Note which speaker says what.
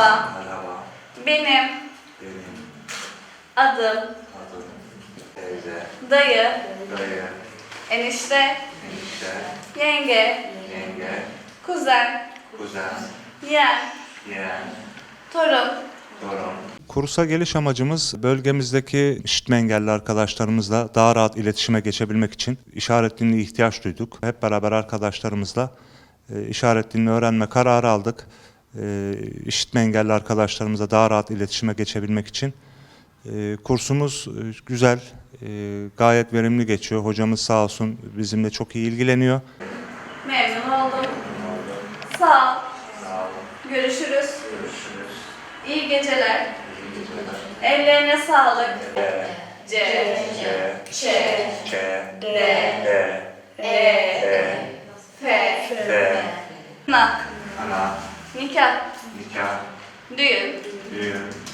Speaker 1: Merhaba,
Speaker 2: Merhaba,
Speaker 1: benim
Speaker 2: benim
Speaker 1: adım
Speaker 2: adım teyze,
Speaker 1: dayı,
Speaker 2: dayı,
Speaker 1: enişte,
Speaker 2: enişte,
Speaker 1: yenge,
Speaker 2: yenge,
Speaker 1: kuzen,
Speaker 2: kuzen,
Speaker 1: yeğen,
Speaker 2: yeğen,
Speaker 1: torun,
Speaker 2: torun.
Speaker 3: Kursa geliş amacımız bölgemizdeki işitme engelli arkadaşlarımızla daha rahat iletişime geçebilmek için işaret diline ihtiyaç duyduk. Hep beraber arkadaşlarımızla e, işaret dilini öğrenme kararı aldık e, işitme engelli arkadaşlarımıza daha rahat iletişime geçebilmek için. E, kursumuz e, güzel, e, gayet verimli geçiyor. Hocamız sağ olsun bizimle çok iyi ilgileniyor.
Speaker 1: Memnun oldum. Sağ ol. Görüşürüz.
Speaker 2: Görüşürüz.
Speaker 1: İyi geceler.
Speaker 2: İyi.
Speaker 1: Ellerine sağlık.
Speaker 2: E,
Speaker 1: C,
Speaker 2: C,
Speaker 1: D,
Speaker 2: D,
Speaker 1: E,
Speaker 2: E,
Speaker 1: F,
Speaker 2: F,
Speaker 1: F,
Speaker 2: F,
Speaker 1: Nikah.
Speaker 2: Nikah.
Speaker 1: Düğün.
Speaker 2: Düğün.